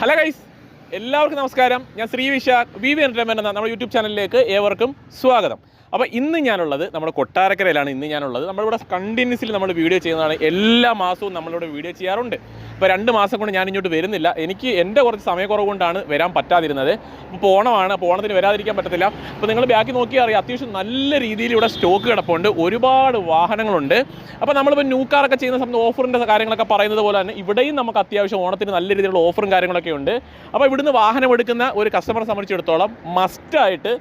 Hello guys എല്ലാവർക്കും നമസ്കാരം. ഞാൻ Sree Vishakh V V entertainment എന്ന നമ്മുടെ യൂട്യൂബ് ചാനലിലേക്ക് ഏവർക്കും സ്വാഗതം. അപ്പോൾ ഇന്ന് ഞാനുള്ളത് നമ്മുടെ കൊട്ടാരക്കരയിലാണ് ഇന്ന് ഞാനുള്ളത്. നമ്മളിവിടെ കണ്ടിന്യൂസ്ലി നമ്മൾ വീഡിയോ ചെയ്യുന്നതാണ്. എല്ലാ മാസവും നമ്മളിവിടെ വീഡിയോ ചെയ്യാറുണ്ട്. ഇപ്പോൾ രണ്ട് മാസം കൊണ്ട് ഞാൻ ഇങ്ങോട്ട് വരുന്നില്ല. എനിക്ക് എന്റെ കുറച്ച് സമയക്കുറവ് കൊണ്ടാണ് വരാൻ പറ്റാതിരുന്നത്. ഇപ്പോൾ പോണമാണ്. പോണത്തിന് വരാതിരിക്കാൻ പറ്റത്തില്ല. അപ്പോൾ നിങ്ങൾ ബാക്കി നോക്കിയാൽ അറിയാം അത്യാവശ്യം നല്ല രീതിയിൽ ഇവിടെ സ്റ്റോക്ക് കിടപ്പുണ്ട്. ഒരുപാട് വാഹനങ്ങളുണ്ട്. അപ്പോൾ നമ്മളിപ്പോൾ ന്യൂ കാറൊക്കെ ചെയ്യുന്ന സമയത്ത് ഓഫറിന്റെ കാര്യങ്ങളൊക്കെ പറയുന്നത് പോലെ തന്നെ ഇവിടെയും നമുക്ക് അത്യാവശ്യം ഓണത്തിന് നല്ല രീതിയിലുള്ള ഓഫറും കാര്യങ്ങളൊക്കെ ഉണ്ട്. അപ്പോൾ ഇവിടുന്ന് വാഹനം എടുക്കുന്ന ഒരു കസ്റ്റമറെ സംബന്ധിച്ചിടത്തോളം മസ്റ്റായിട്ട്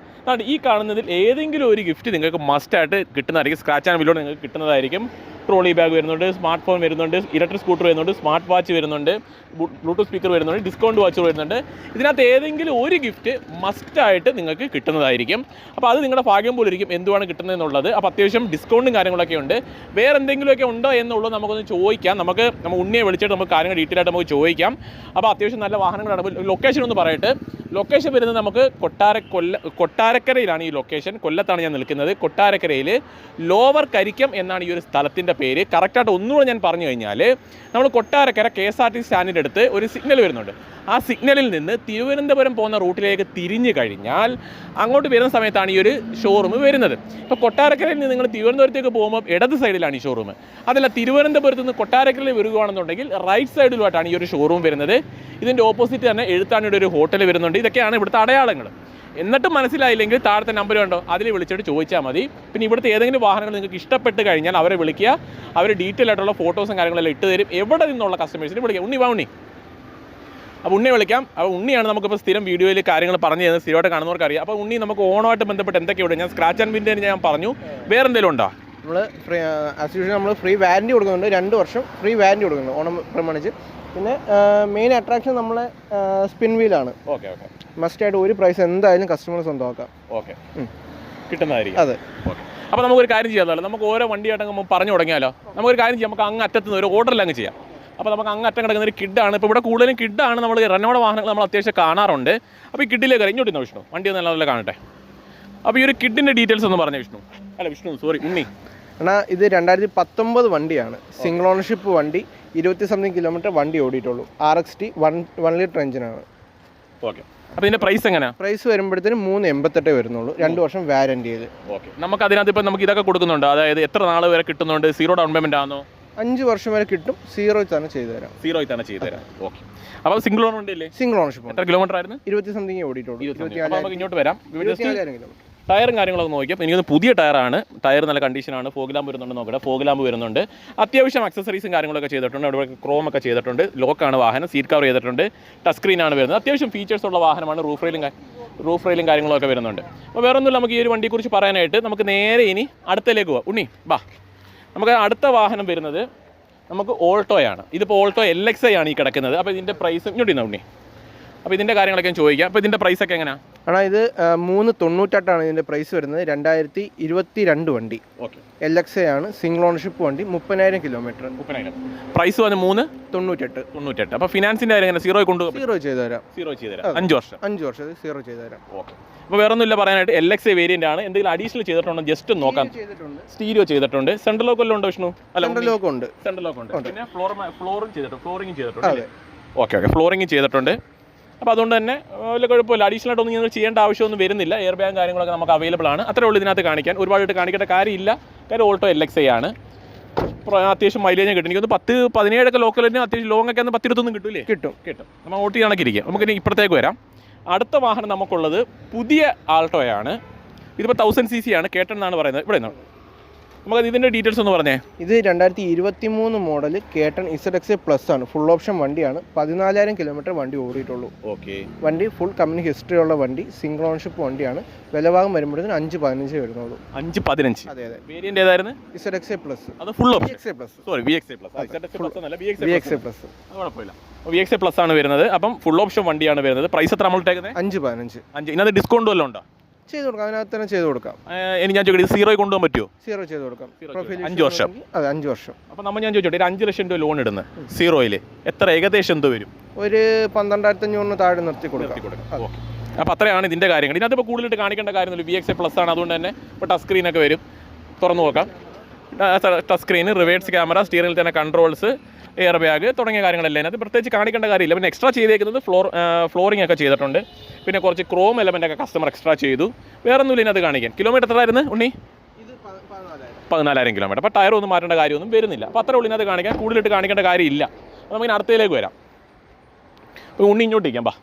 ഈ കാണുന്നതിൽ ഏതെങ്കിലും ഒരു ഗിഫ്റ്റ് നിങ്ങൾക്ക് മസ്റ്റായിട്ട് കിട്ടുന്നതായിരിക്കും. സ്ക്രാച്ച് ആൻഡ് ബില്ലോട് നിങ്ങൾക്ക് കിട്ടുന്നതായിരിക്കും. ട്രോളി ബാഗ് വരുന്നുണ്ട് സ്മാർട്ട് ഫോൺ വരുന്നുണ്ട് ഇലക്ട്രിക് സ്കൂട്ടർ വരുന്നുണ്ട് സ്മാർട്ട് വാച്ച് വരുന്നുണ്ട് ബ്ലൂടൂത്ത് സ്പീക്കർ വരുന്നുണ്ട് ഡിസ്കൗണ്ട് വാച്ചുകൾ വരുന്നുണ്ട്. ഇതിനകത്ത് ഏതെങ്കിലും ഒരു ഗിഫ്റ്റ് മസ്റ്റായിട്ട് നിങ്ങൾക്ക് കിട്ടുന്നതായിരിക്കും. അപ്പോൾ അത് നിങ്ങളുടെ ഭാഗ്യം പോലെ ഇരിക്കും എന്തുവാണ് കിട്ടുന്നതെന്നുള്ളത്. അപ്പോൾ അത്യാവശ്യം ഡിസ്കൗണ്ടും കാര്യങ്ങളൊക്കെ ഉണ്ട്. വേറെ എന്തെങ്കിലുമൊക്കെ ഉണ്ടോ എന്നുള്ളത് നമുക്കൊന്ന് ചോദിക്കാം. നമുക്ക് നമ്മൾ ഉണ്ണിയെ വിളിച്ചിട്ട് നമുക്ക് കാര്യങ്ങൾ ഡീറ്റെയിൽ ആയിട്ട് നമുക്ക് ചോദിക്കാം. അപ്പോൾ അത്യാവശ്യം നല്ല വാഹനങ്ങളാണ്. ലൊക്കേഷൻ ഒന്ന് പറയട്ടെ. ലൊക്കേഷൻ വരുന്നത് നമുക്ക് കൊട്ടാര കൊല്ല കൊട്ടാരക്കരയിലാണ് ഈ ലൊക്കേഷൻ കൊല്ലത്താണ് ഞാൻ നിൽക്കുന്നത്. കൊട്ടാരക്കരയിൽ ലോവർ കരിക്കം എന്നാണ് ഈ ഒരു സ്ഥലത്തിന്റെ പേര്. കറക്റ്റായിട്ട് ഒന്നുകൂടെ ഞാൻ പറഞ്ഞു കഴിഞ്ഞാൽ നമ്മൾ Kottarakkara K S R T സ്റ്റാൻഡിന്റെ അടുത്ത് ഒരു സിഗ്നൽ വരുന്നുണ്ട്. ആ സിഗ്നലിൽ നിന്ന് തിരുവനന്തപുരം പോകുന്ന റൂട്ടിലേക്ക് തിരിഞ്ഞു കഴിഞ്ഞാൽ അങ്ങോട്ട് വരുന്ന സമയത്താണ് ഈ ഒരു ഷോറൂം വരുന്നത്. ഇപ്പോൾ കൊട്ടാരക്കരയിൽ നിന്ന് നിങ്ങൾ തിരുവനന്തപുരത്തേക്ക് പോകുമ്പോൾ ഇടത് സൈഡിലാണ് ഈ ഷോറൂം അതല്ല തിരുവനന്തപുരത്ത് നിന്ന് കൊട്ടാരക്കരയിൽ വരികയാണെന്നുണ്ടെങ്കിൽ റൈറ്റ് സൈഡിലുമായിട്ടാണ് ഈ ഒരു ഷോറൂം വരുന്നത്. ഇതിന്റെ ഓപ്പോസിറ്റ് തന്നെ എഴുത്താണിയുടെ ഒരു ഹോട്ടൽ വരുന്നുണ്ട്. ഇതൊക്കെയാണ് ഇവിടുത്തെ അടയാളങ്ങൾ. എന്നിട്ടും മനസ്സിലായില്ലെങ്കിൽ താഴത്തെ നമ്പർ ഉണ്ടോ അതിൽ വിളിച്ചിട്ട് ചോദിച്ചാൽ മതി. പിന്നെ ഇവിടുത്തെ ഏതെങ്കിലും വാഹനങ്ങൾ നിങ്ങൾക്ക് ഇഷ്ടപ്പെട്ട് കഴിഞ്ഞാൽ അവരെ വിളിക്കുക. അവർ ഡീറ്റെയിൽ ആയിട്ടുള്ള ഫോട്ടോസും കാര്യങ്ങളെല്ലാം ഇട്ട് തരും. എവിടെ നിന്നുള്ള കസ്റ്റമേഴ്സിനെ വിളിക്കുക ഉണ്ണി വാ ഉണ്ണി. അപ്പോൾ ഉണ്ണി വിളിക്കാം. അപ്പോൾ ഉണ്ണിയാണ് നമുക്കിപ്പോൾ സ്ഥിരം വീഡിയോയിൽ കാര്യങ്ങൾ പറഞ്ഞു തരുന്നത്. സ്ഥിരമായിട്ട് കാണുന്നവർക്ക് അറിയാം. അപ്പോൾ ഉണ്ണി നമുക്ക് ഓണമായിട്ട് ബന്ധപ്പെട്ട് എന്തൊക്കെയുണ്ട്? ഞാൻ സ്ക്രാച്ച് ആൻഡ് വിന്റെ ഞാൻ പറഞ്ഞു. വേറെ എന്തെങ്കിലും ഉണ്ടോ നമ്മൾ ഫ്രീ ആസ് യൂഷ്വൽ നമ്മൾ ഫ്രീ വാറന്റി കൊടുക്കുന്നുണ്ട്. രണ്ട് വർഷം ഫ്രീ വാറന്റി കൊടുക്കുന്നുണ്ട്. ഓണം പ്രമാണിച്ച്. പിന്നെ മെയിൻ അട്രാക്ഷൻ നമ്മളെ സ്പിൻ വീലാണ് ഓക്കെ ഓക്കെ മസ്റ്റായിട്ട് ഒരു പ്രൈസ് എന്തായാലും കസ്റ്റമേഴ്സ് സ്വന്തമാക്കാം. ഓക്കെ കിട്ടുന്നതായിരിക്കും. അതെ. ഓക്കെ അപ്പോൾ നമുക്കൊരു കാര്യം ചെയ്യാമല്ലോ നമുക്ക് ഓരോ വണ്ടിയായിട്ട് അങ്ങ് പറഞ്ഞു തുടങ്ങിയാലോ? നമുക്കൊരു കാര്യം ചെയ്യാം. നമുക്ക് അങ്ങ് അറ്റത്ത് നിന്ന് ഒരു ഓർഡറിൽ അങ്ങ് ചെയ്യാം. അപ്പോൾ നമുക്ക് അങ്ങ് അറ്റം കിടക്കുന്ന ഒരു കിഡാണ് ഇപ്പോൾ ഇവിടെ കൂടുതലും കിഡാണ് നമ്മൾ റെനോയുടെ വാഹനങ്ങൾ നമ്മൾ അത്യാവശ്യം കാണാറുണ്ട്. അപ്പോൾ ഈ കിഡിലേക്ക് വരാം. ഇങ്ങോട്ട് വിഷ്ണു? വണ്ടി ഒന്ന് നല്ല കാണട്ടെ. അപ്പോൾ ഈ ഒരു കിഡിന്റെ ഡീറ്റെയിൽസ് ഒന്ന് പറഞ്ഞു വിഷ്ണു. അല്ല വിഷ്ണു സോറി ഉണ്ണി. എന്നാൽ ഇത് രണ്ടായിരത്തി പത്തൊമ്പത് വണ്ടിയാണ് സിംഗിൾ ഓണർഷിപ്പ് വണ്ടി. ഇരുപത്തി സംതിങ് കിലോമീറ്റർ വണ്ടി ഓടിയിട്ടുള്ളൂ. R X T one one litre എഞ്ചിനാണ് ഓക്കെ അപ്പോൾ ഇതിന്റെ പ്രൈസ് എങ്ങനെയാ? പ്രൈസ് വരുമ്പോഴത്തേനും മൂന്ന് എൺപത്തെട്ടേ വരുന്നുള്ളൂ. രണ്ട് വർഷം വാരണ്ടി ചെയ്ത്. ഓക്കെ നമുക്ക് അതിനകത്ത് ഇപ്പം നമുക്ക് ഇതൊക്കെ കൊടുക്കുന്നുണ്ട്. അതായത് എത്ര നാൾ വരെ കിട്ടുന്നുണ്ട്? സീറോ ഡൗൺ പേയ്മെന്റ് ആണോ? അഞ്ച് വർഷം വരെ കിട്ടും. സീറോ തന്നെ ചെയ്തു തരാം. സീറോ തന്നെ ചെയ്തു തരാം. ഓക്കെ അപ്പോൾ സിംഗിൾ ഓൺ വണ്ടി അല്ലേ സിംഗിൾ ഓണർഷിപ്പ് എത്ര കിലോമീറ്റർ ആയിരുന്നു? ഇരുപത്തി സംതിങ് ഓടിയിട്ടുള്ളൂ. ഇരുപത്തി അപ്പോൾ നമുക്ക് ഇങ്ങോട്ട് വരാം. കിലോമീറ്റർ. ടയറും കാര്യങ്ങളൊക്കെ നോക്കിയപ്പോൾ എനിക്കൊന്ന് പുതിയ ടയറാണ്. ടയർ നല്ല കണ്ടീഷനാണ് ഫോഗ് ലാമ്പ് വരുന്നുണ്ട് നോക്കട്ടെ. ഫോഗ് ലാമ്പ് വരുന്നുണ്ട്. അത്യാവശ്യം അക്സസറീസും കാര്യങ്ങളൊക്കെ ചെയ്തിട്ടുണ്ട്. അവിടെ ക്രോം ഒക്കെ ചെയ്തിട്ടുണ്ട്. ലോക്കാണ് വാഹനം. സീറ്റ് കവർ ചെയ്തിട്ടുണ്ട്. ടച്ച് സ്ക്രീനാണ് വരുന്നത്. അത്യാവശ്യം ഫീച്ചേഴ്സ് ഉള്ള വാഹനമാണ്. റൂഫ് റെയിലും റൂഫ് റെയിലും കാര്യങ്ങളൊക്കെ വരുന്നുണ്ട്. അപ്പോൾ വേറെ ഒന്നുമില്ല നമുക്ക് ഈ ഒരു വണ്ടിയെക്കുറിച്ച് പറയാനായിട്ട് നമുക്ക് നേരെ ഇനി അടുത്തേക്ക് പോവാം. ഉണ്ണി ബാ. നമുക്ക് അടുത്ത വാഹനം വരുന്നത് നമുക്ക് ഓൾട്ടോയാണ് ഇതിപ്പോൾ ഓൾട്ടോ എൽ എക്സ് ഐ ആണ് ഈ കിടക്കുന്നത്. അപ്പോൾ ഇതിന്റെ പ്രൈസ് ഇങ്ങോട്ട് ഉണ്ണി? അപ്പോൾ ഇതിന്റെ കാര്യങ്ങളൊക്കെ ചോദിക്കാം. അപ്പോൾ ഇതിന്റെ പ്രൈസൊക്കെ എങ്ങനെയാണ് അടാ ഇത് മൂന്ന് തൊണ്ണൂറ്റെട്ടാണ് ഇതിന്റെ പ്രൈസ് വരുന്നത്. രണ്ടായിരത്തി ഇരുപത്തി രണ്ട് വണ്ടി. ഓക്കെ. എൽ എക്സ് ആണ്. സിംഗിൾ ഓണർഷിപ്പ് വണ്ടി. മുപ്പതിനായിരം കിലോമീറ്റർ മുപ്പതിനായിരം. പ്രൈസ് വന്ന് മൂന്ന്? തൊണ്ണൂറ്റെട്ട്. തൊണ്ണൂറ്റെട്ട്. അപ്പോൾ ഫിനാൻസിന്റെ കാര്യം എങ്ങനെ? സീറോ കൊണ്ട് സീറോ ചെയ്ത് തരാം സീറോ ചെയ്ത് തരാം അഞ്ച് വർഷം. അഞ്ച് വർഷം. സീറോ ചെയ്ത് തരാം ഓക്കെ. അപ്പോൾ വേറെ ഒന്നുമില്ല പറയാനായിട്ട് എൽ എക്സ് വേരിയന്റ് ആണ്. എന്തെങ്കിലും അഡീഷണൽ ചെയ്തിട്ടുണ്ടോ? ജസ്റ്റ് നോക്കാം. സ്റ്റീരിയോ ചെയ്തിട്ടുണ്ട്. സെൻട്രൽ ലോക്ക് എല്ലാം ഉണ്ടോ വിഷ്ണു? സെൻട്രൽ ലോക്ക് ഉണ്ട്. സെൻട്രൽ ലോക്ക് ഉണ്ട്. പിന്നെ ഫ്ലോർ ചെയ്തിട്ടുണ്ട്. ഫ്ലോറിംഗ് ചെയ്തിട്ടുണ്ട്. Okay okay. ഫ്ലോറിംഗ് ചെയ്തിട്ടുണ്ട്. അപ്പോൾ അതുകൊണ്ട് തന്നെ വലിയ കുഴപ്പമില്ല. അഡീഷണൽ ആയിട്ടൊന്നും ഞങ്ങൾ ചെയ്യേണ്ട ആവശ്യമൊന്നും വരുന്നില്ല. എയർ ബാഗ് കാര്യങ്ങളൊക്കെ നമുക്ക് അവൈലബിൾ ആണ്. അത്രേ ഉള്ളൂ ഇതിനകത്ത് കാണിക്കാൻ. ഒരുപാടായിട്ട് കാണിക്കേണ്ട കാര്യമില്ല. കാര്യം ഓൾട്ടോ എൽ എക്സ് ഐ ആണ്. അത്യാവശ്യം മൈലേജ് കിട്ടും. എനിക്ക് പത്ത് പതിനേഴൊക്കെ ലോക്കലിന് അത്യാവശ്യം ലോങ് ഒക്കെ പത്ത് ഇരുപത്തൊന്നും കിട്ടൂലേ കിട്ടും കിട്ടും. നമ്മൾ ഓട്ടി കണക്കിരിക്കുക നമുക്കിനി ഇപ്പുറത്തേക്ക് വരാം. അടുത്ത വാഹനം നമുക്കുള്ളത് പുതിയ ആൾട്ടോയാണ്. ഇതിപ്പോൾ തൗസൻഡ് സി സി ആണ് കേട്ടെന്നാണ് പറയുന്നത്. ഇവിടെ നിന്നാണ് നമുക്ക് ഇതിന്റെ ഡീറ്റെയിൽസ് ഒന്ന് പറഞ്ഞേ. ഇത് രണ്ടായിരത്തി ഇരുപത്തി മൂന്ന് മോഡൽ കേട്ടൺ ഇസഡ് എക്സ് പ്ലസ് ആണ്. ഫുൾ ഓപ്ഷൻ വണ്ടിയാണ്. പതിനാലായിരം കിലോമീറ്റർ വണ്ടി ഓടിയിട്ടുള്ളൂ. ഓക്കെ വണ്ടി ഫുൾ കമ്പനി ഹിസ്റ്ററി ഉള്ള വണ്ടി സിംഗിൾ ഓൺഷിപ്പ് വണ്ടിയാണ്. വിലഭാഗം വരുമ്പോഴത്തേന് അഞ്ച് പതിനഞ്ച് വരുന്നുള്ളൂ. അഞ്ച് പതിനഞ്ച്. അതെ അതെ. വേരിയന്റ് ഏതായിരുന്നു? ഇസഡ് എക്സ് പ്ലസ് അത് full option X plus sorry V X A plus plus എന്നല്ല വി വി എക്സ് എക്സ് കുഴപ്പമില്ല. വി എക്സ് പ്ലസ് ആണ് വരുന്നത്. അപ്പം ഫുൾ ഓപ്ഷൻ വണ്ടിയാണ് വരുന്നത്. പ്രൈസ് എത്ര നമ്മൾ ഇട്ടേക്കുന്നത് അഞ്ച് പതിനഞ്ച്. അഞ്ച്. ഇതിനകത്ത് ഡിസ്കൗണ്ട് വല്ലതും ഉണ്ടോ? ചെയ്ത് കൊടുക്കാം. അതിനകത്ത് തന്നെ ചെയ്ത് കൊടുക്കാം. എനിക്ക് ഞാൻ ചോദിക്കട്ടെ സീറോയിൽ കൊണ്ടുപോകാൻ പറ്റുമോ? സീറോ ചെയ്ത് കൊടുക്കാം. പ്രൊഫൈൽ അഞ്ച് വർഷം. അതെ അഞ്ച് വർഷം. അപ്പോൾ നമ്മൾ ഞാൻ ചോദിച്ചോട്ടെ ഒരു അഞ്ച് ലക്ഷം രൂപ ലോൺ ഇടുന്നത് സീറോയിൽ എത്ര? ഏകദേശം എന്ത് വരും? ഒരു പന്ത്രണ്ടായിരത്തി അഞ്ഞൂറിന് താഴെ നിർത്തി കൊടുക്കാം. ഓക്കെ. അപ്പോൾ അത്രയാണ് ഇതിന്റെ കാര്യങ്ങൾ. ഇതിനകത്ത് ഇപ്പോൾ കൂടുതലായിട്ട് കാണിക്കേണ്ട കാര്യമൊന്നുമില്ല. വി എക്സ് എ പ്ലസ് ആണ്. അതുകൊണ്ട് തന്നെ ഇപ്പോൾ ടച്ച് സ്ക്രീനൊക്കെ വരും. തുറന്നു നോക്കാം. ടച്ച് സ്ക്രീൻ റിവേഴ്സ് ക്യാമറ സ്റ്റീറിംഗിൽ തന്നെ കൺട്രോൾസ് എയർ ബാഗ് തുടങ്ങിയ കാര്യങ്ങളെല്ലാം. അതിനകത്ത് പ്രത്യേകിച്ച് കാണിക്കേണ്ട കാര്യമില്ല. പിന്നെ എക്സ്ട്രാ ചെയ്തേക്കുന്നത് ഫ്ലോർ ഫ്ലോറിംഗ് ഒക്കെ ചെയ്തിട്ടുണ്ട്. പിന്നെ കുറച്ച് ക്രോം എലമെന്റ് ഒക്കെ കസ്റ്റമർ എക്സ്ട്രാ ചെയ്തു. വേറെ ഒന്നുമില്ല ഇതിനകത്ത് കാണിക്കാൻ കിലോമീറ്റർ എത്രയായിരുന്നു ഉണ്ണി? പതിനാലായിരം. കിലോമീറ്റർ അപ്പോൾ ടയർ ഒന്നും മാറ്റേണ്ട കാര്യമൊന്നും വരുന്നില്ല. അപ്പോൾ അത്ര ഉള്ളിനകത്ത് കാണിക്കാൻ കൂടുതലിട്ട് കാണിക്കേണ്ട കാര്യമില്ല. അപ്പോൾ നമുക്ക് അടുത്തയിലേക്ക് വരാം. അപ്പോൾ ഉണ്ണി ഇങ്ങോട്ടിരിക്കാം ബാ.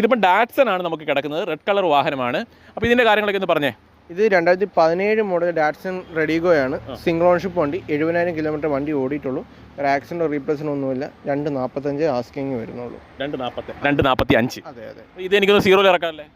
ഇതിപ്പോൾ ഡാറ്റ്സൺ ആണ് നമുക്ക് കിടക്കുന്നത്. റെഡ് കളർ വാഹനമാണ്. അപ്പോൾ ഇതിന്റെ കാര്യങ്ങളൊക്കെ ഒന്ന് പറഞ്ഞേ. ഇത് രണ്ടായിരത്തി പതിനേഴ് മോഡൽ ഡാറ്റ്സൺ റെഡിഗോയാണ് സിംഗിൾ ഓൺഷിപ്പ് വണ്ടി എഴുപതിനായിരം കിലോമീറ്റർ വണ്ടി ഓടിയിട്ടുള്ളൂ. ഒരു ആക്സിഡന്റ് റീപ്ലേസ്മെന്റ് ഒന്നുമില്ല. രണ്ട് നാൽപ്പത്തഞ്ച് ആസ്കിങ് വരുന്നുള്ളൂ. രണ്ട് നാൽപ്പത്തി രണ്ട് നാൽപ്പത്തി അഞ്ച്. അതെ അതെ. ഇത് എനിക്കൊന്ന് സീറോയിൽ ഇറക്കാമല്ലേ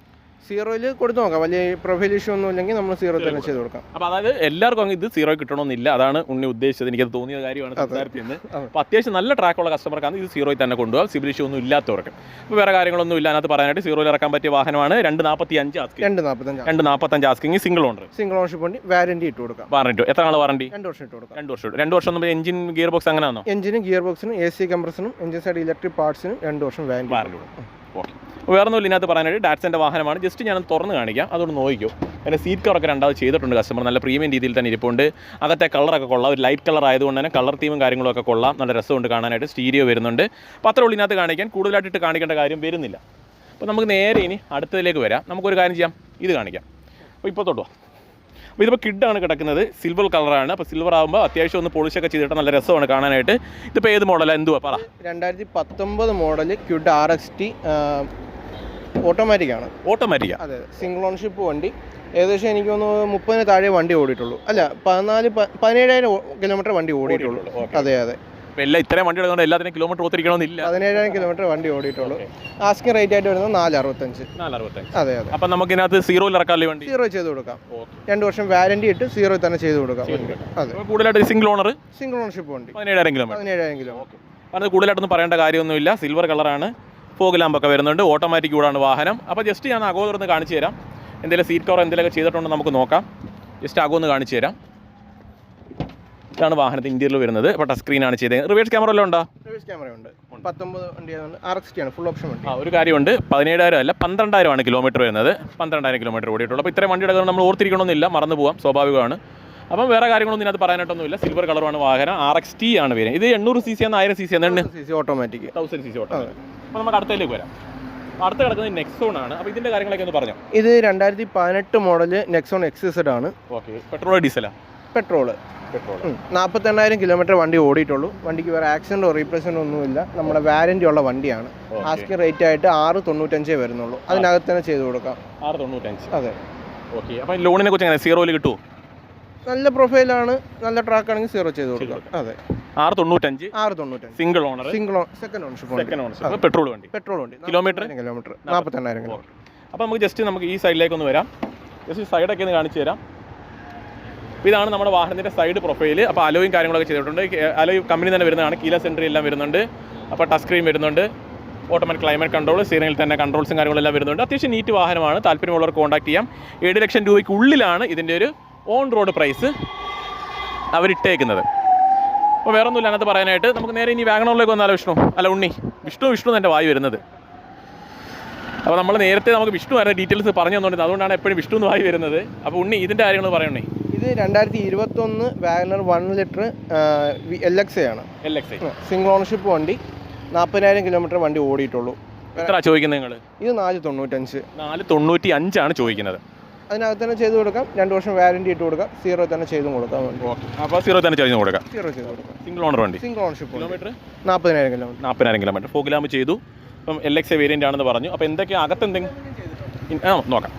സീറോയിൽ കൊടുത്തു നോക്കാം. വലിയ പ്രൊഫൈൽ ഇഷ്യൂ ഒന്നും ഇല്ലെങ്കിൽ നമ്മൾ സീറോ തന്നെ ചെയ്ത് കൊടുക്കാം. അപ്പോൾ അതായത് എല്ലാവർക്കും അങ്ങ് ഇത് സീറോ കിട്ടണമെന്നില്ല. അതാണ് ഉണ്ണി ഉദ്ദേശിച്ചത്. എനിക്കത് തോന്നിയ കാര്യമാണ് സംസാരിച്ചത് അപ്പൊ അപ്പോൾ അത്യാവശ്യം നല്ല ട്രാക്കുള്ള കസ്റ്റമർക്കാണ് ഇത് സീറോയിൽ തന്നെ കൊണ്ടുപോകാം. സിബിൽ ഇഷ്യൂ ഒന്നും ഇല്ലാത്തവർക്ക്. അപ്പോൾ വേറെ കാര്യങ്ങളൊന്നും ഇല്ല. അതിനകത്ത് പറയാനായിട്ട് സീറോയിൽ ഇറക്കാൻ പറ്റിയ വാഹനമാണ് രണ്ട് നാൽപ്പത്തി അഞ്ച് ആസ്കിങ് രണ്ട് നാൽപ്പത്തഞ്ച് രണ്ട് നാൽപ്പത്തഞ്ച് asking single owner single ownership വണ്ടി വാരണ്ടി ഇട്ട് കൊടുക്കാം. വാറണ്ടി എത്ര നാൾ വാറണ്ടി രണ്ട് വർഷം ഇട്ട് കൊടുക്കാം. രണ്ട് വർഷം. രണ്ട് വർഷം എഞ്ചിൻ ഗിയർ ബോക്സ് അങ്ങനെയാണോ? എഞ്ചിനും ഗിയർ ബോക്സിനും എ സി കംപ്രസറിനും എഞ്ചിൻ സൈഡ് ഇലക്ട്രിക് പാർട്സിനും രണ്ട് വർഷം വാരണ്ടി വാറണ്ടി ഓക്കെ വേറെ ഒന്നും ഇതിനകത്ത് പറയാനായിട്ട് ഡാറ്റ്സിന്റെ വാഹനമാണ്. ജസ്റ്റ് ഞാൻ തുറന്ന് കാണിക്കാം. അതുകൊണ്ട് നോക്കിക്കോ. അതിന്റെ സീറ്റ് കവറൊക്കെ രണ്ടാമത് ചെയ്തിട്ടുണ്ട് കസ്റ്റമർ നല്ല പ്രീമിയം രീതിയിൽ തന്നെ ഇരിപ്പുണ്ട്. അകത്തെ കളറൊക്കെ കൊള്ളാം. ഒരു ലൈറ്റ് കളർ ആയതുകൊണ്ട് തന്നെ കളർ തീമും കാര്യങ്ങളൊക്കെ കൊള്ളാം. നല്ല രസമുണ്ട് കാണാനായിട്ട്. സ്റ്റീരിയോ വരുന്നുണ്ട്. അപ്പോൾ അത്ര ഉള്ളിനകത്ത് കാണിക്കാൻ. കൂടുതലായിട്ട് കാണിക്കേണ്ട കാര്യം വരുന്നില്ല. അപ്പോൾ നമുക്ക് നേരെ ഇനി അടുത്തതിലേക്ക് വരാം. നമുക്കൊരു കാര്യം ചെയ്യാം. ഇത് കാണിക്കാം. അപ്പോൾ ഇപ്പോൾ തൊട്ടുവാ അപ്പോൾ ഇതിപ്പോൾ കിഡാണ് കിടക്കുന്നത്. സിൽവർ കളറാണ് അപ്പോൾ സിൽവർ ആകുമ്പോൾ അത്യാവശ്യം ഒന്ന് പോളിഷൊക്കെ ചെയ്തിട്ട് നല്ല രസമാണ് കാണാനായിട്ട്. ഇതിപ്പോൾ ഏത് മോഡലാണ് എന്തുവാ? പറ. രണ്ടായിരത്തി പത്തൊമ്പത് model Kwid R X T automatic ആണ് ഓട്ടോമാറ്റിക് അതെ. സിംഗിൾ ഓൺഷിപ്പ് വണ്ടി. ഏകദേശം എനിക്ക് തോന്നുന്നു മുപ്പതിന് താഴെ വണ്ടി ഓടിയിട്ടുള്ളൂ. അല്ല പതിനാല് പതിനേഴായിരം കിലോമീറ്റർ വണ്ടി ഓടിയിട്ടുള്ളൂ. അതെ അതെ. എല്ലാം ഇത്രയും വണ്ടി എടുക്കുന്നത് എല്ലാത്തിനും കിലോമീറ്റർ ഒത്തിരിക്കണമെന്നില്ല പതിനേഴായിരം കിലോമീറ്റർ വണ്ടി ഓടിയിട്ടുള്ളൂ. ആസ്കിങ് റേറ്റ് ആയിട്ട് വരുന്നത് നാല് അറുപത്തഞ്ച് അതെ അതെ. അപ്പം നമുക്ക് ഇതിനകത്ത് സീറോയിൽ ഇറക്കാമല്ലേ വണ്ടി? സീറോ ചെയ്ത് കൊടുക്കാം. രണ്ട് വർഷം വാരണ്ടി ഇട്ട് സീറോ തന്നെ ചെയ്ത് കൊടുക്കാം. അതെ. കൂടുതലായിട്ട് സിംഗിൾ ഓണർ സിംഗിൾ ഓണർഷിപ്പ് വണ്ടി. പതിനേഴായിരം കിലോമീറ്റർ പതിനേഴായിരം കിലോ അത് കൂടുതലായിട്ടൊന്നും പറയേണ്ട കാര്യമൊന്നുമില്ല. സിൽവർ കളറാണ് ഫോഗ് ലാമ്പൊക്കെ വരുന്നുണ്ട് ഓട്ടോമാറ്റിക് കൂടാണ് വാഹനം. അപ്പോൾ ജസ്റ്റ് ഞാൻ അകോ തുറന്ന് കാണിച്ചു തരാം. എന്തെങ്കിലും സീറ്റ് കവർ എന്തെങ്കിലുമൊക്കെ ചെയ്തിട്ടുണ്ടോ നമുക്ക് നോക്കാം. ജസ്റ്റ് അകോ ഒന്ന് കാണിച്ചു തരാം. ഇതാണ് വാഹനത്തിൽ ഇന്ത്യയിൽ വരുന്നത്. അപ്പോൾ ടച്ച് സ്ക്രീനാണ് ചെയ്തത്. റിവേഴ്സ് ക്യാമറ എല്ലാം ഉണ്ടോ? റിവേഴ്സ് ക്യാമറ ഉണ്ട്. പത്തൊമ്പത് വണ്ടി ആയതുകൊണ്ട് ആർ എക്സ് ആണ്. ഫുൾ ഓപ്ഷൻ വണ്ടി. ആ ഒരു കാര്യമുണ്ട്. പതിനേഴായിരം അല്ല പന്ത്രണ്ടായിരമാണ് കിലോമീറ്റർ വരുന്നത്. പന്ത്രണ്ടായിരം കിലോമീറ്റർ ഓടിയിട്ടുള്ളൂ. അപ്പോൾ ഇത്രയും വണ്ടി എടുക്കുന്നത് നമ്മൾ ഓർത്തിരിക്കണമെന്നില്ല. മറന്നു പോകാം സ്വാഭാവികമാണ്. അപ്പം വേറെ കാര്യങ്ങളൊന്നും ഇതിനകത്ത് പറയാനായിട്ടൊന്നുമില്ല. സിൽവർ കളറാണ് വാഹനം. ആർ എക്സ് ടി ആണ് വരുന്നത് ഇത് എണ്ണൂറ് സി സി ആണ് ആയിരം സി സി ആണ് C C automatic thousand C C auto അപ്പോൾ നമുക്ക് അടുത്തതിലേക്ക് വരാം. അടുത്ത കിടക്കുന്നത് നെക്സോൺ ആണ്. അപ്പോൾ ഇതിന്റെ കാര്യങ്ങളൊക്കെ ഒന്ന് പറഞ്ഞോ? ഇത് രണ്ടായിരത്തി പതിനെട്ട് മോഡൽ നെക്സോൺ എക്സിസഡ് ആണ്. ഓക്കെ. പെട്രോൾ ഡീസലാ പെട്രോൾ പെട്രോൾ നാൽപ്പത്തെണ്ണായിരം കിലോമീറ്റർ വണ്ടി ഓടിയിട്ടുള്ളൂ. വണ്ടിക്ക് വേറെ ആക്സിഡന്റോ റീപ്ലേസ്മെന്റ് ഒന്നുമില്ല. നമ്മുടെ വാരന്റി ഉള്ള വണ്ടിയാണ്. ആസ്കി റേറ്റ് ആയിട്ട് ആറ് തൊണ്ണൂറ്റഞ്ചേ വരുന്നുള്ളൂ. അതിനകത്ത് തന്നെ ചെയ്ത് കൊടുക്കാം. ആറ് തൊണ്ണൂറ്റഞ്ച്. അതെ. ഓക്കെ. അപ്പോൾ ലോണിനെ കുറിച്ച് എങ്ങനെ? സീറോയിൽ കിട്ടുമോ നല്ല പ്രൊഫൈലാണ് നല്ല ട്രാക്ക് ആണെങ്കിൽ സീറോ ചെയ്ത് കൊടുക്കാം. അതെ. ആറ് തൊണ്ണൂറ്റഞ്ച്. ആറ് തൊണ്ണൂറ്റഞ്ച്. Single owner single second ownership second owner petrol വണ്ടി. പെട്രോൾ വണ്ടി. കിലോമീറ്റർ? കിലോമീറ്റർ നാൽപ്പത്തെണ്ണായിരം കിലോമീറ്റർ അപ്പോൾ നമുക്ക് ജസ്റ്റ് നമുക്ക് ഈ സൈഡിലേക്ക് ഒന്ന് വരാം. ജസ്റ്റ് സൈഡൊക്കെ ഒന്ന് കാണിച്ചു തരാം. അപ്പോൾ ഇതാണ് നമ്മുടെ വാഹനത്തിന്റെ സൈഡ് പ്രൊഫൈൽ അപ്പോൾ അലോയും കാര്യങ്ങളൊക്കെ ചെയ്തിട്ടുണ്ട്. അലോയ് കമ്പനി തന്നെ വരുന്നതാണ്. കീല സെൻട്രി എല്ലാം വരുന്നുണ്ട്. അപ്പോൾ ടച്ച് സ്ക്രീൻ വരുന്നുണ്ട്. ഓട്ടോമാറ്റിക് ക്ലൈമറ്റ് കൺട്രോൾ സീറിയൽ തന്നെ കൺട്രോൾസും കാര്യങ്ങളെല്ലാം വരുന്നുണ്ട്. അത്യാവശ്യം നീറ്റ് വാഹനമാണ്. താല്പര്യമുള്ളവർ കോൺടാക്ട് ചെയ്യാം. ഏഴ് ലക്ഷം രൂപയ്ക്ക് ഉള്ളിലാണ് ഇതിന്റെ ഒരു ഓൺ റോഡ് പ്രൈസ് അവരിട്ടേക്കുന്നത്. അപ്പോൾ വേറെ ഒന്നുമില്ല അതിനകത്ത് പറയാനായിട്ട് നമുക്ക് നേരെ ഇനി വാഗണോറിലേക്ക് വന്നാലോ വിഷ്ണു? അല്ല ഉണ്ണി. വിഷ്ണു വിഷ്ണു എന്റെ വായി വരുന്നത്. അപ്പോൾ നമ്മൾ നേരത്തെ നമുക്ക് വിഷ്ണു ആയിരുന്നു ഡീറ്റെയിൽസ് പറഞ്ഞു തന്നുകൊണ്ട് അതുകൊണ്ടാണ് എപ്പോഴും വിഷ്ണു എന്ന് വായി വരുന്നത്. അപ്പോൾ ഉണ്ണി ഇതിന്റെ കാര്യങ്ങൾ പറയണേ ഇത് രണ്ടായിരത്തി ഇരുപത്തൊന്ന് WagonR one litre L X ആണ്. എൽ എക്സ് സിംഗിൾ ഓണർഷിപ്പ് വണ്ടി നാൽപ്പതിനായിരം കിലോമീറ്റർ വണ്ടി ഓടിയിട്ടുള്ളൂ. എത്ര ചോദിക്കുന്നത് നിങ്ങൾ? ഇത് നാല് തൊണ്ണൂറ്റഞ്ച്. നാല് തൊണ്ണൂറ്റി അഞ്ചാണ് ചോദിക്കുന്നത്. അതിനകത്ത് തന്നെ ചെയ്ത് കൊടുക്കാം. രണ്ട് വർഷം വാരണ്ടി ഇട്ട് കൊടുക്കാം. സീറോ തന്നെ ചെയ്തും കൊടുക്കാം. അപ്പോൾ സീറോ തന്നെ ചെയ്ത് കൊടുക്കാം. സീറോ ചെയ്ത് കൊടുക്കാം. സിംഗിൾ ഓണർ വണ്ടി. സിംഗിൾ ഓണർഷിപ്പ് കിലോമീറ്റർ നാൽപ്പതിനായിരം കിലോമീറ്റർ നാൽപ്പതിനായിരം കിലോമീറ്റർ ഫോഗ്ലാമ്പ് ചെയ്തു. അപ്പം എൽ എക്സ് വേരിയന്റ് ആണെന്ന് പറഞ്ഞു. അപ്പോൾ എന്തൊക്കെയാണ് അകത്ത് എന്തെങ്കിലും ആ നോക്കാം.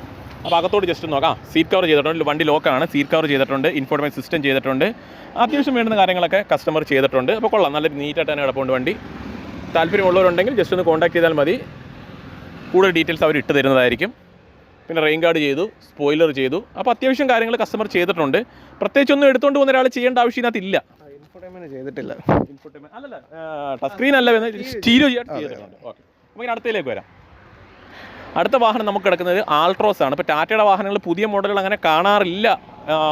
അപ്പോൾ അകത്തോട് ജസ്റ്റ് നോക്കാം. സീറ്റ് കവർ ചെയ്തിട്ടുണ്ട്. വണ്ടി ലോക്കാണ് സീറ്റ് കവർ ചെയ്തിട്ടുണ്ട്. ഇൻഫോർമേഷൻ സിസ്റ്റം ചെയ്തിട്ടുണ്ട്. അത്യാവശ്യം വേണ്ടുന്ന കാര്യങ്ങളൊക്കെ കസ്റ്റമർ ചെയ്തിട്ടുണ്ട്. അപ്പോൾ കൊള്ളാം. നല്ല നീറ്റായിട്ട് തന്നെ കിടപ്പുണ്ട് വണ്ടി. താല്പര്യമുള്ളവരുണ്ടെങ്കിൽ ജസ്റ്റ് ഒന്ന് കോൺടാക്ട് ചെയ്താൽ മതി. കൂടുതൽ ഡീറ്റെയിൽസ് അവർ ഇട്ട് തരുന്നതായിരിക്കും. പിന്നെ റെയിൻ ഗാർഡ് ചെയ്തു സ്പോയിലർ ചെയ്തു. അപ്പോൾ അത്യാവശ്യം കാര്യങ്ങൾ കസ്റ്റമർ ചെയ്തിട്ടുണ്ട്. പ്രത്യേകിച്ചൊന്നും എടുത്തുകൊണ്ട് പോകുന്ന ഒരാൾ ചെയ്യേണ്ട ആവശ്യം ഇതിനകത്തില്ല ചെയ്തിട്ടില്ല. അല്ലല്ല ടച്ച് സ്ക്രീൻ അല്ല സ്റ്റീരോ ചെയ്തിട്ടുണ്ട്. ഓക്കെ നമുക്ക് അടുത്തയിലേക്ക് വരാം. അടുത്ത വാഹനം നമുക്ക് കിടക്കുന്നത് ആൾട്രോസ് ആണ്. ഇപ്പോൾ ടാറ്റയുടെ വാഹനങ്ങൾ പുതിയ മോഡലുകൾ അങ്ങനെ കാണാറില്ല.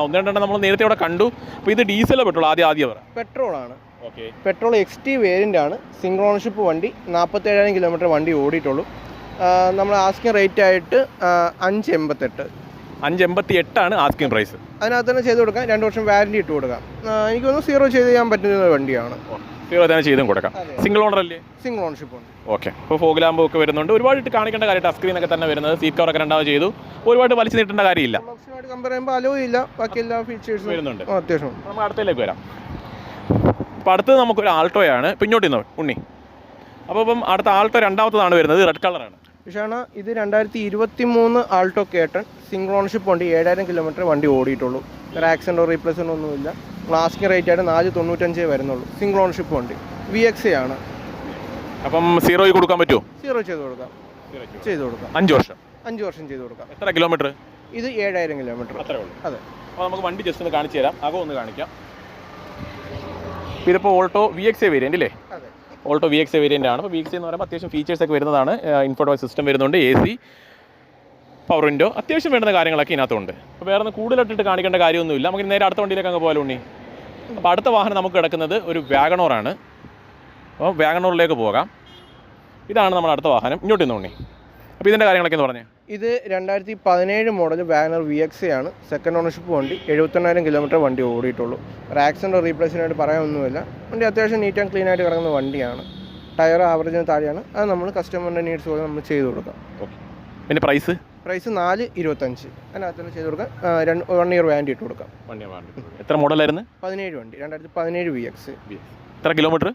ഒന്ന് രണ്ടെണ്ണം നമ്മൾ നേരത്തെ ഇവിടെ കണ്ടു. അപ്പോൾ ഇത് ഡീസലോ പെട്രോൾ ആദ്യം ആദ്യം പറ. പെട്രോൾ ആണ്. Okay petrol X T variant ആണ്. സിംഗിൾ ഓണർഷിപ്പ് വണ്ടി. നാൽപ്പത്തേഴായിരം കിലോമീറ്റർ വണ്ടി ഓടിയിട്ടുള്ളൂ. നമ്മൾ ആസ്കിങ് റേറ്റ് ആയിട്ട് അഞ്ച് എൺപത്തെട്ട് അഞ്ച് എൺപത്തി എട്ടാണ് ആസ്കിംഗ് പ്രൈസ് അതിനകത്ത് തന്നെ ചെയ്ത് കൊടുക്കാം. രണ്ട് വർഷം വാറണ്ടി ഇട്ട് കൊടുക്കാം. എനിക്ക് ഒന്ന് സീറോ ചെയ്ത് ചെയ്യാൻ പറ്റുന്ന വണ്ടിയാണ്. സീറോ തന്നെ ചെയ്തും കൊടുക്കാം. സിംഗിൾ ഓണർ അല്ലേ? സിംഗിൾ ഓണർഷിപ്പ് ഉണ്ട്. ഓക്കെ ഇപ്പോൾ ഫോഗ്ലാമ്പ് ഒക്കെ വരുന്നുണ്ട്. ഒരുപാട് ഇട്ട് കാണിക്കേണ്ട കാര്യം ടച്ച് സ്ക്രീൻ ഒക്കെ തന്നെ വരുന്നത്. സീറ്റ് കവർ ഒക്കെ രണ്ടാമത് ചെയ്തു. ഒരുപാട് വലിച്ചു നീട്ടേണ്ട കാര്യമില്ല. കമ്പയർ ചെയ്യുമ്പോൾ അലോ ഇല്ല. ബാക്കി എല്ലാ ഫീച്ചേഴ്സും വരുന്നുണ്ട്. അത്യാവശ്യം നമുക്ക് അടുത്തേക്ക് വരാം. അപ്പോൾ അടുത്തത് നമുക്കൊരു ആൾട്ടോയാണ് പിന്നോട്ട് ഇന്ന് ഉണ്ണി. അപ്പോൾ ഇപ്പം അടുത്ത ആൾട്ടോ രണ്ടാമത്തതാണ് വരുന്നത്. റെഡ് കളറാണ് പക്ഷേ ഇത് രണ്ടായിരത്തി ഇരുപത്തി മൂന്ന് ആൾട്ടോ കേട്ടൺ. സിംഗിൾ ഓണർഷിപ്പ് വണ്ടി ഏഴായിരം കിലോമീറ്റർ വണ്ടി ഓടിയിട്ടുള്ളൂ. ഒരു ആക്സിഡന്റോ റീപ്ലേസ്മെന്റ് ഒന്നുമില്ല. ക്ലാസിക് റേറ്റ് ആയിട്ട് നാല് തൊണ്ണൂറ്റഞ്ചേ വരുന്നുള്ളൂ. സിംഗിൾ ഓണർഷിപ്പ് വണ്ടി. വി എക്സ് ആണ്. അപ്പം സീറോയിൽ കൊടുക്കാൻ പറ്റുമോ? സീറോ ചെയ്ത് കൊടുക്കാം. ചെയ്ത് കൊടുക്കാം. അഞ്ച് വർഷം. അഞ്ച് വർഷം ചെയ്ത് കൊടുക്കാം. എത്ര കിലോമീറ്റർ ഇത് ഏഴായിരം കിലോമീറ്റർ അത്രേ ഉള്ളൂ. അതെ. അപ്പോൾ നമുക്ക് വണ്ടി ജസ്റ്റ് ഒന്ന് കാണിച്ചു തരാം. അകം ഒന്ന് കാണിക്കാം. ഇതിപ്പോൾ Alto V X A variant അല്ലേ ഓൾട്ടോ വി എക്സ് വേരിയന്റ് ആണ്. അപ്പോൾ വി എക്സ് എന്ന് പറയുമ്പോൾ അത്യാവശ്യം ഫീച്ചേഴ്സ് ഒക്കെ വരുന്നതാണ്. ഇൻഫോർട്ടോൺ സിസ്റ്റം വരുന്നുണ്ട് എ സി പവർ വിൻഡോ അത്യാവശ്യം വേണ്ട കാര്യങ്ങളൊക്കെ ഇതിനകത്തുണ്ട്. അപ്പോൾ വേറെ ഒന്ന് കൂടുതലിട്ടിട്ട് കാണിക്കേണ്ട കാര്യമൊന്നുമില്ല. നമുക്ക് നേരെ അടുത്ത വണ്ടിയിലേക്ക് അങ്ങ് പോയാലോ ഉണ്ണി? അപ്പോൾ അടുത്ത വാഹനം നമുക്ക് കിടക്കുന്നത് ഒരു വാഗണോറാണ്. അപ്പോൾ വാഗണോറിലേക്ക് പോകാം. ഇതാണ് നമ്മുടെ അടുത്ത വാഹനം. ഇങ്ങോട്ട് നിന്ന് ഉണ്ണി? അപ്പോൾ ഇതിന്റെ കാര്യങ്ങളൊക്കെ എന്ന് പറഞ്ഞേ. ഇത് രണ്ടായിരത്തി പതിനേഴ് മോഡൽ വാഗനർ വി എക്സ് ആണ്. സെക്കൻഡ് ഓണർഷിപ്പ് വണ്ടി എഴുപത്തെണ്ണായിരം കിലോമീറ്റർ വണ്ടി ഓടിയിട്ടുള്ളൂ. ഒരു ആക്സിഡന്റോ റീപ്ലേസിനായിട്ട് പറയാനൊന്നുമില്ല. വണ്ടി അത്യാവശ്യം നീറ്റ് ആൻഡ് ക്ലീൻ ആയിട്ട് കിടക്കുന്ന വണ്ടിയാണ്. ടയർ ആവറേജിന് താഴെയാണ്. അത് നമ്മൾ കസ്റ്റമറിന്റെ നീഡ്സ് പോലെ നമ്മൾ ചെയ്ത് കൊടുക്കാം. ഓക്കെ പിന്നെ പ്രൈസ് പ്രൈസ് നാല് ഇരുപത്തഞ്ച്. അതിനകത്ത് തന്നെ ചെയ്ത് കൊടുക്കാം. രണ്ട് വൺ ഇയർ വാറന്റി ഇട്ട് കൊടുക്കാം. എത്ര മോഡലായിരുന്നു പതിനേഴ് വണ്ടി. രണ്ടായിരത്തി പതിനേഴ് വി എക്സ് എത്ര കിലോമീറ്റർ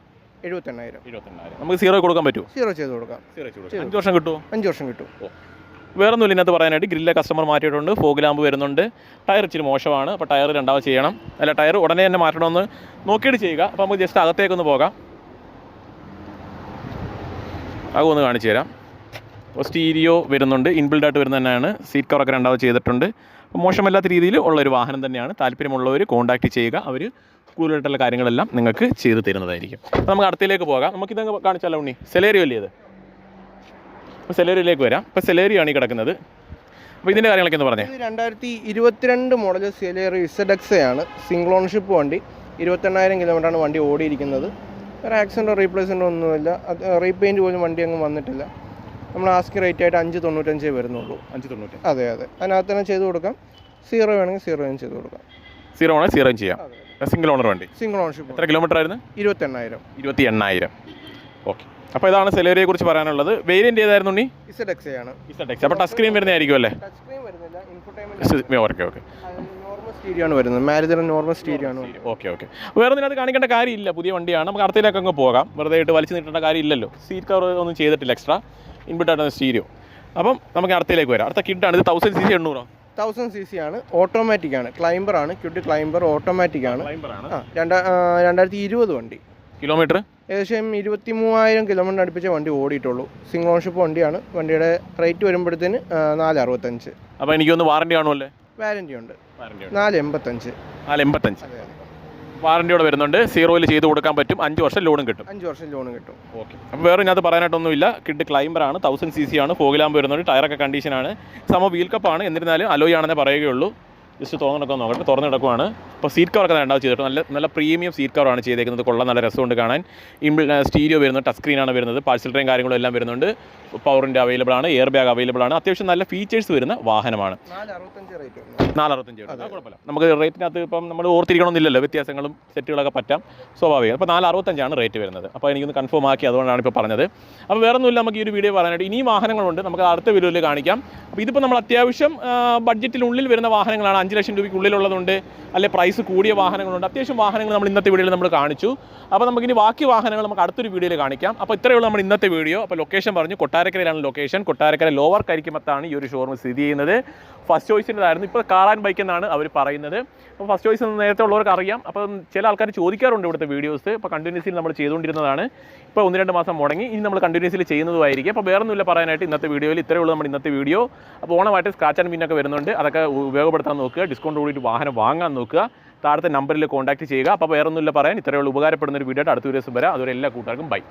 എഴുപത്തെണ്ണായിരം. എഴുപത്തെണ്ണായിരം നമുക്ക് സീറോ കൊടുക്കാൻ പറ്റുമോ? സീറോ ചെയ്ത് കൊടുക്കാം. സീറോ അഞ്ച് വർഷം കിട്ടുമോ? അഞ്ച് വർഷം കിട്ടും. വേറെ ഒന്നുമില്ല ഇതിനകത്ത് പറയാനായിട്ട് ഗ്രില്ലെ കസ്റ്റമർ മാറ്റിയിട്ടുണ്ട് ഫോഗ് ലാമ്പ് വരുന്നുണ്ട്. ടയർ ഇച്ചിരി മോശമാണ് അപ്പോൾ ടയർ രണ്ടാമത് ചെയ്യണം. അല്ല ടയർ ഉടനെ തന്നെ മാറ്റണമെന്ന് നോക്കിയിട്ട് ചെയ്യുക. അപ്പോൾ നമുക്ക് ജസ്റ്റ് അകത്തേക്കൊന്ന് പോകാം. അതൊന്ന് കാണിച്ചു തരാം. അപ്പോൾ സ്റ്റീരിയോ വരുന്നുണ്ട് ഇൻബിൽഡ് ആയിട്ട് വരുന്ന തന്നെയാണ്. സീറ്റ് കവറൊക്കെ രണ്ടാമത് ചെയ്തിട്ടുണ്ട്. അപ്പോൾ മോശമല്ലാത്ത രീതിയിൽ ഉള്ളൊരു വാഹനം തന്നെയാണ്. താല്പര്യമുള്ളവർ കോൺടാക്റ്റ് ചെയ്യുക. അവർ കൂടുതലായിട്ടുള്ള കാര്യങ്ങളെല്ലാം നിങ്ങൾക്ക് ചെയ്തു തരുന്നതായിരിക്കും. അപ്പോൾ നമുക്ക് അടുത്തേക്ക് പോകാം. നമുക്കിത് കാണിച്ചാലോ ഉണ്ണി? സെലേറിയോ അല്ലേ ഇത്? അപ്പോൾ സെലേറിയിലേക്ക് വരാം. ഇപ്പോൾ സെലേറിയാണ് ഈ കിടക്കുന്നത്. അപ്പോൾ ഇതിന്റെ കാര്യങ്ങളൊക്കെ ഒന്ന് പറഞ്ഞേ. രണ്ടായിരത്തി ഇരുപത്തിരണ്ട് മോഡൽ സെലേറി ഇസഡ് എക്സ് ആണ് സിംഗിൾ ഓൺഷിപ്പ് വണ്ടി. ഇരുപത്തെണ്ണായിരം കിലോമീറ്ററാണ് വണ്ടി ഓടിയിരിക്കുന്നത്. വേറെ ആക്സിഡന്റോ റീപ്ലേസ്മെന്റോ ഒന്നുമില്ല. അത് റീപെയിന്റ് പോലും വണ്ടി അങ്ങ് വന്നിട്ടില്ല. നമ്മൾ ആസ്കി റേറ്റ് ആയിട്ട് അഞ്ച് തൊണ്ണൂറ്റഞ്ചേ വരുന്നുള്ളൂ. അഞ്ച് തൊണ്ണൂറ്റി അതെ അതെ. അതിനകത്ത് തന്നെ ചെയ്ത് കൊടുക്കാം. സീറോ വേണമെങ്കിൽ സീറോയും ചെയ്ത് കൊടുക്കാം. സീറോ വേണമെങ്കിൽ സീറോ ചെയ്യാം. അതെ. സിംഗിൾ ഓണർ വണ്ടി. സിംഗിൾ ഓണർഷിപ്പ് എത്ര കിലോമീറ്റർ ആയിരുന്നു? ഇരുപത്തി എണ്ണായിരം ഇരുപത്തി എണ്ണായിരം ഓക്കെ അപ്പോൾ ഇതാണ് സെലേറിയെ കുറിച്ച് പറയാനുള്ളത്. വേരിയന്റ് ഏതായിരുന്നു ഉണ്ണി? ഇസഡ് എക്സ് ആണ് അപ്പോൾ ടച്ച് സ്ക്രീൻ വരുന്നതായിരിക്കും അല്ലേ ഓക്കെ ഓക്കെ സ്റ്റീരിയോ ആണ്. വരുന്നത്. മാരുതിയുടെ നോർമൽ സ്റ്റീരിയോ ആണ് വരുന്നത്. ഓക്കെ ഓക്കെ വേറെ അത് കാണിക്കേണ്ട കാര്യമില്ല. പുതിയ വണ്ടിയാണ്. നമുക്ക് അടുത്തയിലേക്ക് അങ്ങ് പോകാം. വെറുതെ ആയിട്ട് വലിച്ചു നീട്ടേണ്ട കാര്യമില്ലല്ലോ. സീറ്റ് കവർ ഒന്നും ചെയ്തിട്ടില്ല എക്സ്ട്രാ ഇൻബിട്ടാണ് സ്റ്റീരിയോ അപ്പം നമുക്ക് അടുത്തയിലേക്ക് വരാം. അടുത്ത കിഡാണ് ഇത് തൗസൻഡ് സി സി എണ്ണൂറോ? തൗസൻഡ് സി സി ആണ്. ഓട്ടോമാറ്റിക് ആണ്. ക്ലൈംബർ ആണ്. ക്യൂട്ടി ക്ലൈംബർ ഓട്ടോമാറ്റിക് ആണ്. ക്ലൈംബറാണ് ആ രണ്ടാ രണ്ടായിരത്തി ഇരുപത് വണ്ടി. കിലോമീറ്റർ ഏകദേശം ഇരുപത്തി മൂവായിരം കിലോമീറ്റർ അടുപ്പിച്ച വണ്ടി ഓടിയിട്ടുള്ളൂ. സിംഗിൾ ഓൺഷിപ്പ് വണ്ടിയാണ്. വണ്ടിയുടെ റേറ്റ് വരുമ്പോഴത്തേന് നാല് അറുപത്തഞ്ച് അപ്പോൾ എനിക്കൊന്ന് വാറണ്ടി കാണുമല്ലേ? വാറണ്ടി ഉണ്ട്. നാല് എൺപത്തഞ്ച്. നാല് എൺപത്തഞ്ച്. വാറണ്ടിയോടെ വരുന്നുണ്ട്. സീറോയിൽ ചെയ്ത് കൊടുക്കാൻ പറ്റും. അഞ്ച് വർഷം ലോണും കിട്ടും. അഞ്ച് വർഷം ലോണും കിട്ടും. ഓക്കെ അപ്പോൾ വേറെ ഇതിനകത്ത് പറയാനായിട്ടൊന്നുമില്ല കിഡ് ക്ലൈംബറാണ് തൗസൻഡ് സി സി ആണ്. ഫോഗിലാമ്പ് വരുന്നുണ്ട്. ടയറൊക്കെ കണ്ടീഷനാണ് സമ വീൽ കപ്പാണ് എന്നിരുന്നാലും അലോയ് ആണെന്നേ പറയുകയുള്ളൂ. ജസ്റ്റ് തുറന്നെടുക്കാൻ നോക്കട്ടെ. തുറന്നെടുക്കുവാണ്. അപ്പോൾ സീറ്റ് കവറൊക്കെ രണ്ടാമത് ചെയ്തിട്ട് നല്ല നല്ല പ്രീമിയം സീറ്റ് കവറാണ് ചെയ്തേക്കുന്നത്. കൊള്ളാൻ നല്ല രസമുണ്ട് കാണാൻ. ഇമ്പിൾ സ്റ്റീരിയോ വരുന്നത് ടച്ച് സ്ക്രീനാണ് വരുന്നത്. പാഴ്സൽ ട്രെയിൻ കാര്യങ്ങളും എല്ലാം വരുന്നുണ്ട്. പവറിന്റെ അവൈലബിൾ ആണ് എയർ ബാഗ് അവൈലബിൾ ആണ്. അത്യാവശ്യം നല്ല ഫീച്ചേഴ്സ് വരുന്ന വാഹനമാണ്. നാലറുപത്തഞ്ച് കുഴപ്പമില്ല. നമുക്ക് റേറ്റിനകത്ത് ഇപ്പം നമ്മൾ ഓർത്തിരിക്കണമെന്നില്ലല്ലോ. വ്യത്യാസങ്ങളും സെറ്റുകളൊക്കെ പറ്റാം. സ്വാഭാവികം. അപ്പോൾ നാലറുപത്തഞ്ചാണ് റേറ്റ് വരുന്നത്. അപ്പോൾ എനിക്കൊന്ന് കൺഫേം ആക്കി അതുകൊണ്ടാണ് ഇപ്പോൾ പറഞ്ഞത്. അപ്പോൾ വേറെ ഒന്നുമില്ല നമുക്ക് ഈ ഒരു വീഡിയോ പറയാനായിട്ട് ഇനിയും വാഹനങ്ങളുണ്ട്. നമുക്ക് അടുത്ത വീഡിയോയിൽ കാണിക്കാം. അപ്പോൾ ഇതിപ്പോൾ നമ്മൾ അത്യാവശ്യം ബഡ്ജറ്റിനുള്ളിൽ വരുന്ന വാഹനങ്ങളാണ്. അഞ്ച് ലക്ഷം രൂപയ്ക്കുള്ളിലുള്ളതുണ്ട്. അല്ലെ പ്രൈസ് കൂടിയ വാഹനങ്ങളുണ്ട്. അത്യാവശ്യം വാഹനങ്ങൾ നമ്മൾ ഇന്നത്തെ വീഡിയോയിൽ നമ്മൾ കാണിച്ചു. അപ്പോൾ നമുക്ക് ഇനി ബാക്കി വാഹനങ്ങൾ നമുക്ക് അടുത്തൊരു വീഡിയോയിൽ കാണിക്കാം. അപ്പോൾ ഇത്രയേ ഉള്ളൂ നമ്മുടെ ഇന്നത്തെ വീഡിയോ. അപ്പോൾ ലൊക്കേഷൻ പറഞ്ഞു. കൊട്ടാരക്കരയിലാണ് ലൊക്കേഷൻ കൊട്ടാരക്കര ലോവർ കരിക്കുമത്താണ് ഈ ഒരു ഷോറൂം സ്ഥിതി ചെയ്യുന്നത്. ഫസ്റ്റ് ചോയ്സിന്റെതായിരുന്നു ഇപ്പോൾ കാറാൻ ബൈക്ക് എന്നാണ് അവർ പറയുന്നത്. അപ്പോൾ ഫസ്റ്റ് ചോയ്സ് നേരത്തെ ഉള്ളവർക്ക് അറിയാം. അപ്പം ചില ആൾക്കാർ ചോദിക്കാറുണ്ട് ഇവിടുത്തെ വീഡിയോസ് ഇപ്പോൾ കണ്ടിന്യൂസിൽ നമ്മൾ ചെയ്തുകൊണ്ടിരുന്നതാണ്. ഇപ്പോൾ ഒന്ന് രണ്ട് മാസം മുടങ്ങി. ഇനി നമ്മൾ കണ്ടിന്യൂസ്ലി ചെയ്യുന്നതുമായിരിക്കും. അപ്പോൾ വേറെ ഒന്നുമില്ല പറയാനായിട്ട് ഇന്നത്തെ വീഡിയോയിൽ ഇത്രയേ ഉള്ളൂ നമ്മുടെ ഇന്നത്തെ വീഡിയോ. അപ്പോൾ ഓണമായിട്ട് സ്ക്രാച്ച് ആൻഡ് പിന്നൊക്കെ വരുന്നുണ്ട്. അതൊക്കെ ഉപയോഗപ്പെടുത്താൻ നോക്കുക. ഡിസ്കൗണ്ട് കൂടിയിട്ട് വാഹനം വാങ്ങാൻ നോക്കുക. താഴത്തെ നമ്പറിൽ കോൺടാക്ട് ചെയ്യുക. അപ്പോൾ വേറെ ഒന്നുമില്ല പറയാൻ. ഇത്രയേ ഉള്ളൂ. ഉപകാരപ്പെടുന്ന ഒരു വീഡിയോ അടുത്ത ദിവസം വരാം. അതുവരെ എല്ലാ കൂട്ടുകാർക്കും ബൈ